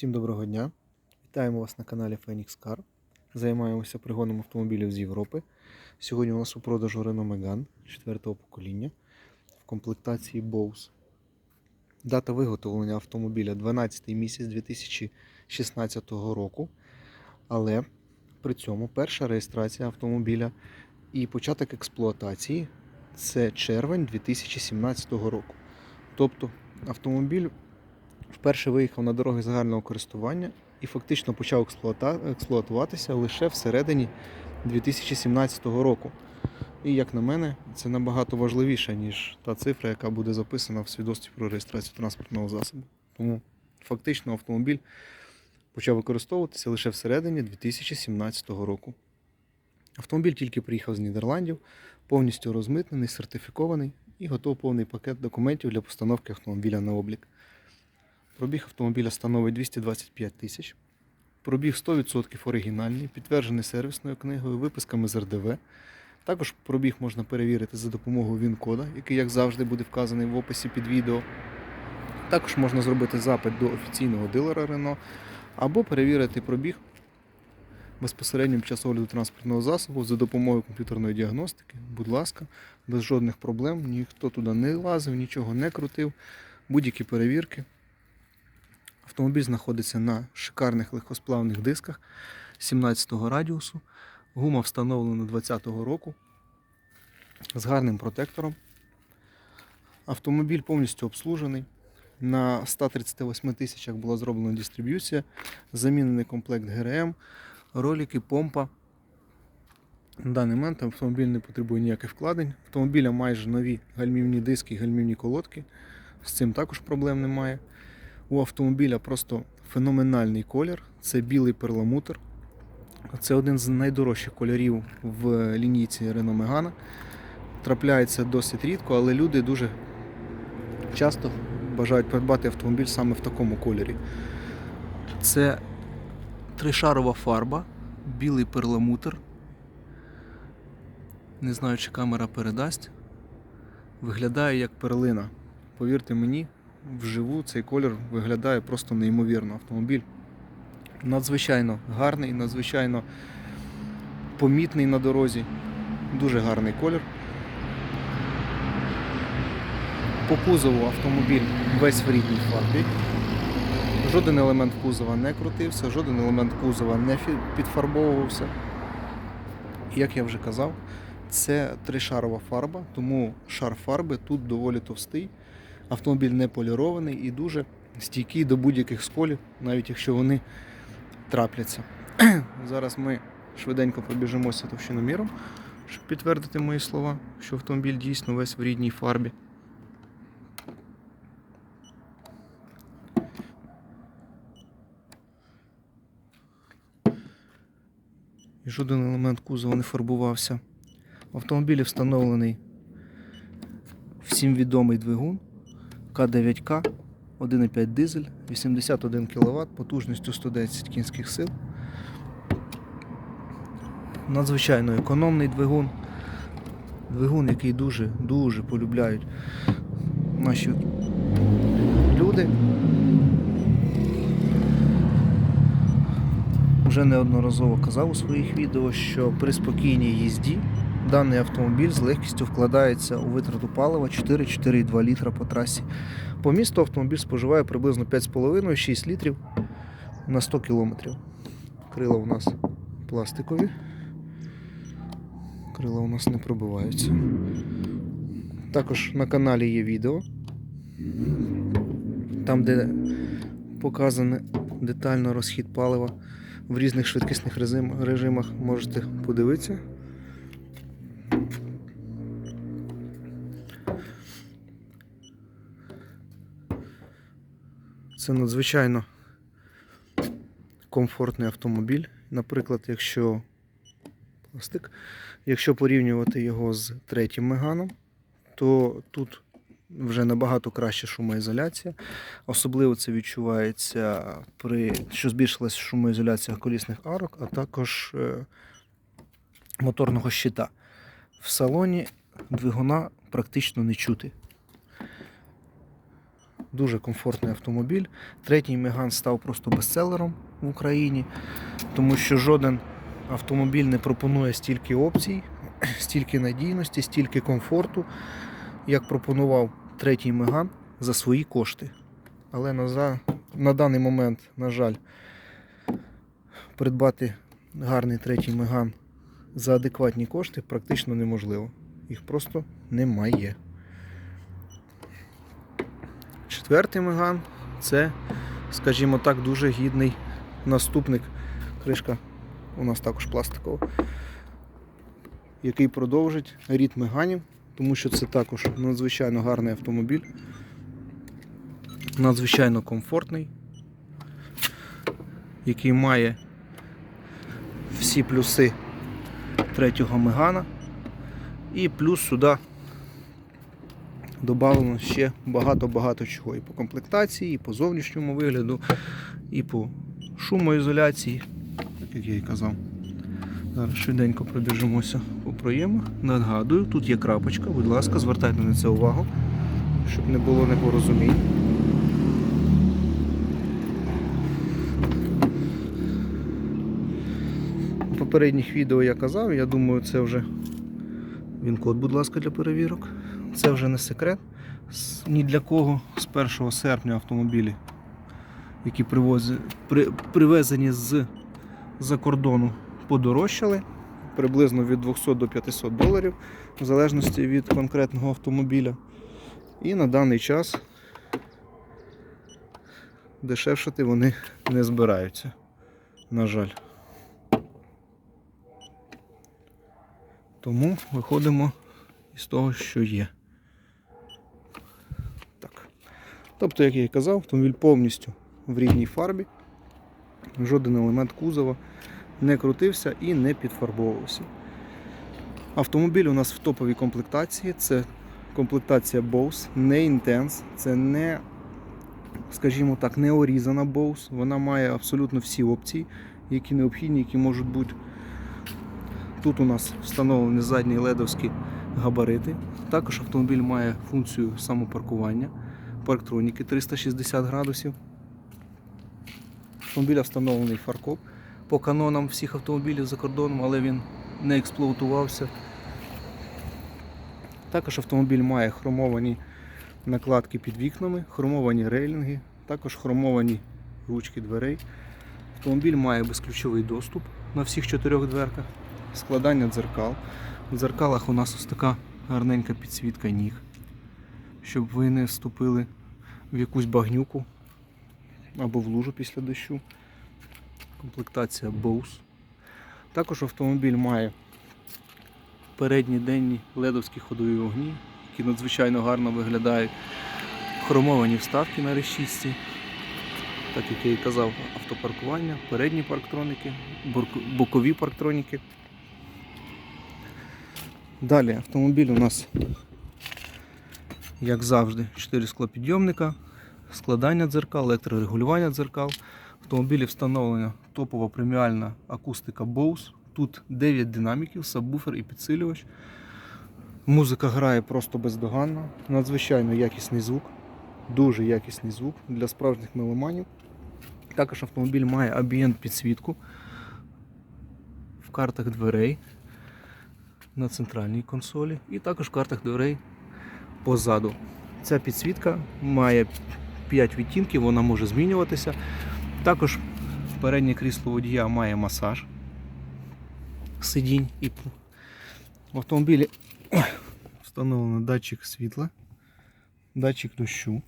Всім доброго дня! Вітаємо вас на каналі Phoenix Car. Займаємося пригоном автомобілів з Європи. Сьогодні у нас у продажу Renault Megane 4 покоління в комплектації Bose. Дата виготовлення автомобіля 12 місяць 2016 року. Але при цьому перша реєстрація автомобіля і початок експлуатації це червень 2017 року. Тобто автомобіль вперше виїхав на дороги загального користування і фактично почав експлуатуватися лише всередині 2017 року. І як на мене, це набагато важливіше, ніж та цифра, яка буде записана в свідоцтві про реєстрацію транспортного засобу. Тому фактично автомобіль почав використовуватися лише всередині 2017 року. Автомобіль тільки приїхав з Нідерландів, повністю розмитнений, сертифікований і готов повний пакет документів для постановки автомобіля на облік. Пробіг автомобіля становить 225 тисяч. Пробіг 100% оригінальний, підтверджений сервісною книгою, виписками з РДВ. Також пробіг можна перевірити за допомогою ВІН-кода, який, як завжди, буде вказаний в описі під відео. Також можна зробити запит до офіційного дилера Renault або перевірити пробіг безпосередньо під час огляду транспортного засобу за допомогою комп'ютерної діагностики. Будь ласка, без жодних проблем, ніхто туди не лазив, нічого не крутив. Будь-які перевірки. Автомобіль знаходиться на шикарних легкосплавних дисках 17-го радіусу. Гума встановлена 20-го року з гарним протектором. Автомобіль повністю обслужений. На 138 тисячах була зроблена дистриб'юція, замінений комплект ГРМ, ролики, помпа. На даний момент автомобіль не потребує ніяких вкладень. Автомобіля майже нові гальмівні диски і гальмівні колодки. З цим також проблем немає. У автомобіля просто феноменальний колір. Це білий перламутр. Це один з найдорожчих кольорів в лінійці Renault Megane. Трапляється досить рідко, але люди дуже часто бажають придбати автомобіль саме в такому кольорі. Це тришарова фарба, білий перламутр. Не знаю, чи камера передасть. Виглядає як перлина. Повірте мені, вживу цей колір виглядає просто неймовірно. Автомобіль надзвичайно гарний, надзвичайно помітний на дорозі. Дуже гарний колір. По кузову автомобіль весь в рідній фарбі. Жоден елемент кузова не крутився, жоден елемент кузова не підфарбовувався. Як я вже казав, це тришарова фарба, тому шар фарби тут доволі товстий. Автомобіль не полірований і дуже стійкий до будь-яких сколів, навіть якщо вони трапляться. Зараз ми швиденько пробіжимося товщиноміром, щоб підтвердити мої слова, що автомобіль дійсно весь в рідній фарбі. І жоден елемент кузова не фарбувався. В автомобілі встановлений всім відомий двигун К9К 1,5 дизель, 81 кВт, потужністю 110 кінських сил. Надзвичайно економний двигун. Двигун, який дуже-дуже полюбляють наші люди. Вже неодноразово казав у своїх відео, що при спокійній їзді даний автомобіль з легкістю вкладається у витрату палива 4-4,2 літра по трасі. По місту автомобіль споживає приблизно 5,5-6 літрів на 100 кілометрів. Крила у нас пластикові. Крила у нас не пробиваються. Також на каналі є відео, там, де показаний детально розхід палива в різних швидкісних режимах можете подивитися. Це надзвичайно комфортний автомобіль. Наприклад, якщо пластик, якщо порівнювати його з третім меганом, то тут вже набагато краща шумоізоляція. Особливо це відчувається при що збільшилася шумоізоляція колісних арок, а також е, моторного щита. В салоні двигуна практично не чути. Дуже комфортний автомобіль. Третій Меган став просто бестселером в Україні, тому що жоден автомобіль не пропонує стільки опцій, стільки надійності, стільки комфорту, як пропонував третій Меган за свої кошти. Але на, на даний момент, на жаль, придбати гарний третій Меган за адекватні кошти практично неможливо. Їх просто немає. Четвертий Меган це, скажімо так, дуже гідний наступник. Кришка у нас також пластикова, який продовжить рід Меганів, тому що це також надзвичайно гарний автомобіль, надзвичайно комфортний, який має всі плюси третього Мегана. І плюс сюди додано ще багато-багато чого. І по комплектації, і по зовнішньому вигляду, і по шумоізоляції, як я і казав. Зараз швиденько пробіжимося по проємах. Нагадую, тут є крапочка, будь ласка, звертайте на це увагу, щоб не було непорозумінь. У попередніх відео я казав, я думаю, це вже він код, будь ласка, для перевірок. Це вже не секрет. Ні для кого з 1 серпня автомобілі, які привозі, при, привезені з за кордону, подорожчали приблизно від 200 до 500 доларів, в залежності від конкретного автомобіля. І на даний час дешевшати вони не збираються. На жаль. Тому виходимо із того, що є. Так. Тобто, як я і казав, автомобіль повністю в рідній фарбі. Жоден елемент кузова не крутився і не підфарбовувався. Автомобіль у нас в топовій комплектації. Це комплектація Bose, не Intense, це не, скажімо так, не орізана Bose. Вона має абсолютно всі опції, які необхідні, які можуть бути. Тут у нас встановлені задні ледовські габарити. Також автомобіль має функцію самопаркування, парктроніки 360 градусів. Автомобіля встановлений фаркоп по канонам всіх автомобілів за кордоном, але він не експлуатувався. Також автомобіль має хромовані накладки під вікнами, хромовані рейлінги, також хромовані ручки дверей. Автомобіль має безключовий доступ на всіх чотирьох дверках, складання дзеркал. В дзеркалах у нас ось така гарненька підсвітка ніг, щоб ви не вступили в якусь багнюку або в лужу після дощу. Комплектація Bose. Також автомобіль має передні денні ледовські ходові вогні, які надзвичайно гарно виглядають. Хромовані вставки на решітці. Так як я і казав, автопаркування, передні парктроніки, бокові парктроніки. Далі автомобіль у нас, як завжди, 4 склопідйомника, складання дзеркал, електрорегулювання дзеркал. В автомобілі встановлена топова преміальна акустика Bose. Тут 9 динаміків, сабвуфер і підсилювач. Музика грає просто бездоганно, надзвичайно якісний звук, дуже якісний звук для справжніх меломанів. Також автомобіль має ambient підсвітку в картах дверей на центральній консолі і також в картах дверей позаду. Ця підсвітка має 5 відтінків, вона може змінюватися. Також переднє крісло водія має масаж сидінь і в автомобілі встановлено датчик світла, датчик дощу,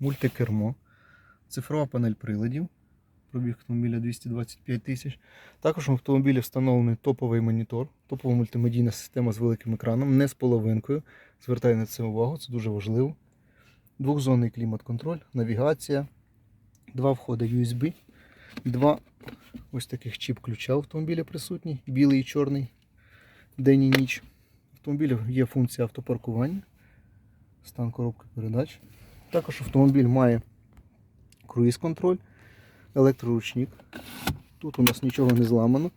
мультикермо, цифрова панель приладів. Пробіг автомобіля 225 тисяч. Також в автомобілі встановлений топовий монітор, топова мультимедійна система з великим екраном, не з половинкою. Звертаю на це увагу, це дуже важливо. Двохзонний клімат-контроль, навігація, два входи USB, два ось таких чіп-ключа в автомобілі присутні, білий і чорний, день і ніч. В автомобілі є функція автопаркування, стан коробки передач. Також автомобіль має круїз-контроль, електроручник. Тут у нас нічого не зламано.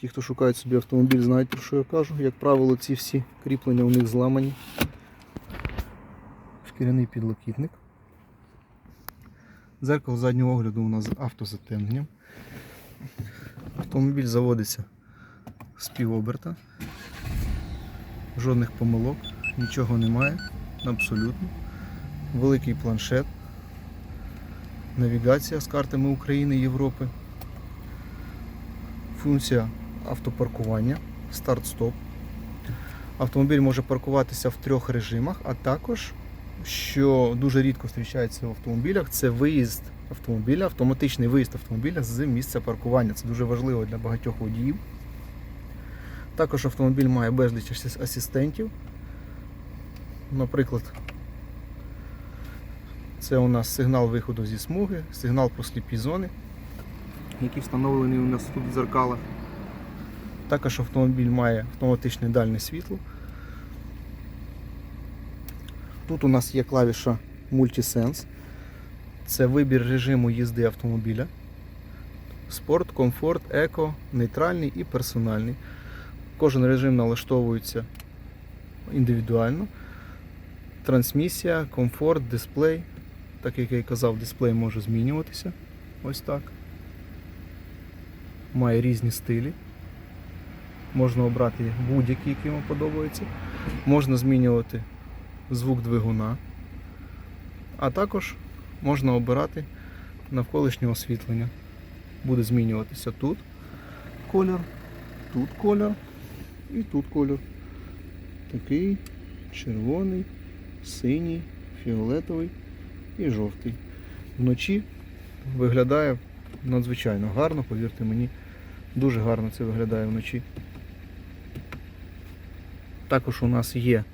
Ті, хто шукають собі автомобіль, знають про що я кажу. Як правило, ці всі кріплення у них зламані. Шкіряний підлокітник. Дзеркало заднього огляду у нас з автозатемненням. Автомобіль заводиться з півоберта. Жодних помилок, нічого немає, абсолютно. Великий планшет, навігація з картами України і Європи, функція автопаркування, старт-стоп. Автомобіль може паркуватися в трьох режимах, а також, що дуже рідко зустрічається в автомобілях, це виїзд автомобіля, автоматичний виїзд автомобіля з місця паркування. Це дуже важливо для багатьох водіїв. Також автомобіль має безліч асистентів. Наприклад, це у нас сигнал виходу зі смуги, сигнал про сліпі зони, які встановлені у нас тут в дзеркалах. Також автомобіль має автоматичне дальне світло. Тут у нас є клавіша Multisense. Це вибір режиму їзди автомобіля. Спорт, комфорт, еко, нейтральний і персональний. Кожен режим налаштовується індивідуально. Трансмісія, комфорт, дисплей. Так як я і казав, дисплей може змінюватися. Ось так. Має різні стилі. Можна обрати будь-який, який вам подобається. Можна змінювати звук двигуна. А також можна обирати навколишнє освітлення. Буде змінюватися тут колір, тут колір і тут колір. Такий червоний, синій, фіолетовий і жовтий. Вночі виглядає надзвичайно гарно, повірте мені, дуже гарно це виглядає вночі. Також у нас є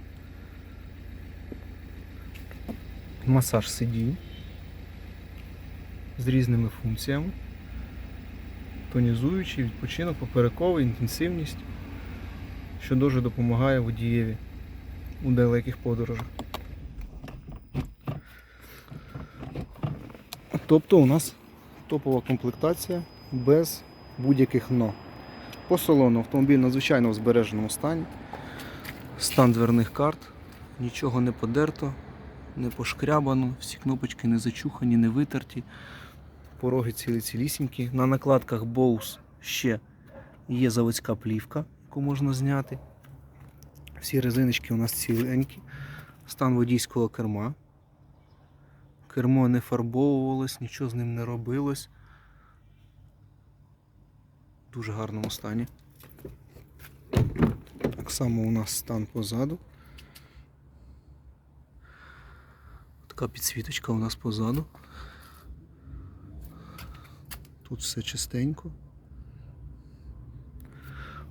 масаж сидінь з різними функціями. Тонізуючий, відпочинок, поперековий, інтенсивність, що дуже допомагає водієві у далеких подорожах. Тобто у нас топова комплектація без будь-яких но. По салону автомобіль надзвичайно в збереженому стані. Стан дверних карт, нічого не подерто, не пошкрябано, всі кнопочки не зачухані, не витерті. Пороги цілі цілісінькі. На накладках Bose ще є заводська плівка, яку можна зняти. Всі резиночки у нас ціленькі. Стан водійського керма. Кермо не фарбовувалось, нічого з ним не робилось. В дуже гарному стані. Так само у нас стан позаду. Така підсвіточка у нас позаду. Тут все чистенько.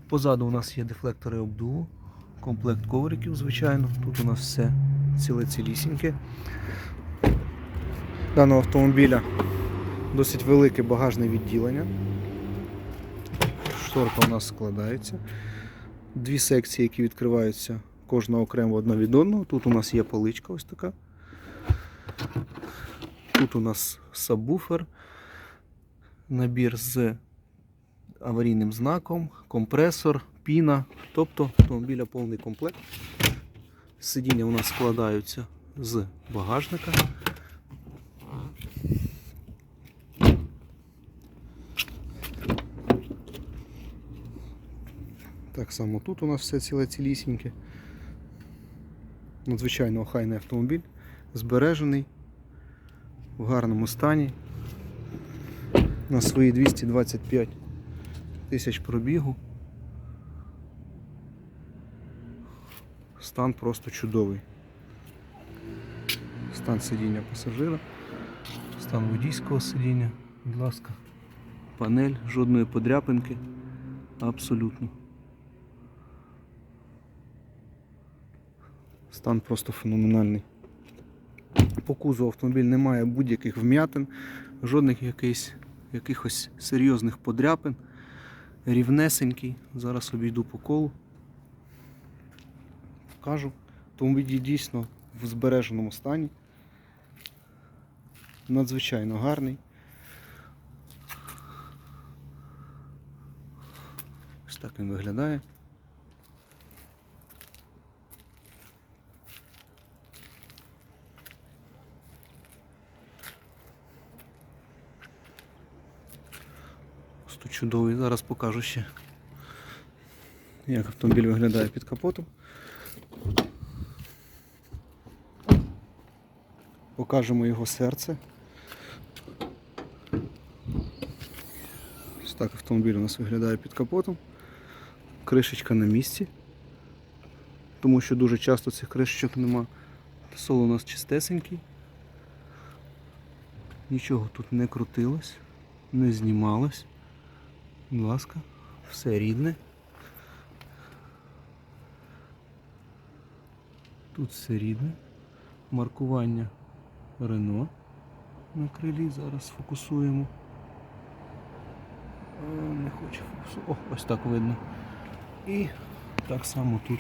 Позаду у нас є дефлектори обдуву, комплект ковриків, звичайно. Тут у нас все ціле цілісіньке. Даного автомобіля досить велике багажне відділення. Шторка у нас складається. Дві секції, які відкриваються кожна окремо одна від одного. Тут у нас є поличка ось така. Тут у нас сабвуфер, набір з аварійним знаком, компресор, піна, тобто автомобіля повний комплект. Сидіння у нас складаються з багажника. Так само тут у нас все ціле цілісіньке. Надзвичайно охайний автомобіль, збережений, в гарному стані. На свої 225 тисяч пробігу. Стан просто чудовий. Стан сидіння пасажира, стан водійського сидіння, будь ласка, панель, жодної подряпинки. Абсолютно. Стан просто феноменальний. По кузову автомобіль не має будь-яких вм'ятин, жодних якихось, якихось серйозних подряпин. Рівнесенький. Зараз обійду по колу. Покажу. Автомобіль дійсно в збереженому стані. Надзвичайно гарний. Ось так він виглядає. Просто чудовий. Зараз покажу ще, як автомобіль виглядає під капотом. Покажемо його серце. Ось так автомобіль у нас виглядає під капотом. Кришечка на місці. Тому що дуже часто цих кришечок нема. Сол у нас чистесенький. Нічого тут не крутилось, не знімалось. Будь ласка, все рідне. Тут все рідне. Маркування Рено на крилі. Зараз фокусуємо. Е, Не хоче фокусувати. О, ось так видно. І так само тут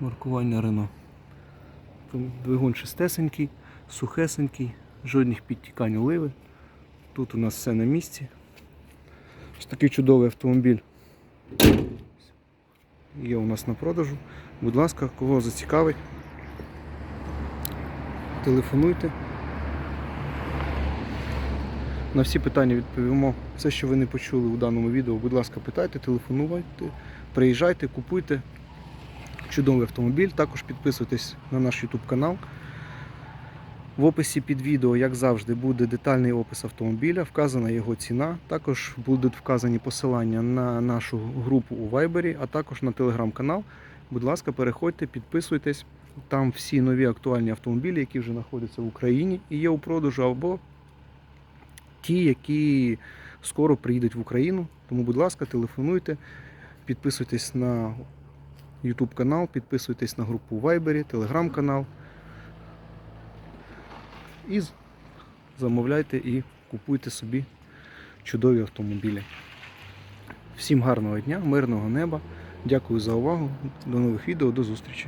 маркування Рено. Двигун чистесенький, сухесенький, жодних підтікань оливи. Тут у нас все на місці. Ось такий чудовий автомобіль є у нас на продажу. Будь ласка, кого зацікавить, телефонуйте. На всі питання відповімо. Все, що ви не почули у даному відео, будь ласка, питайте, телефонуйте, приїжджайте, купуйте. Чудовий автомобіль. Також підписуйтесь на наш YouTube канал. В описі під відео, як завжди, буде детальний опис автомобіля, вказана його ціна. Також будуть вказані посилання на нашу групу у Viber, а також на телеграм-канал. Будь ласка, переходьте, підписуйтесь. Там всі нові актуальні автомобілі, які вже знаходяться в Україні і є у продажу, або ті, які скоро приїдуть в Україну. Тому, будь ласка, телефонуйте, підписуйтесь на YouTube канал, підписуйтесь на групу Viber, телеграм-канал. І замовляйте і купуйте собі чудові автомобілі. Всім гарного дня, мирного неба. Дякую за увагу. До нових відео, до зустрічі.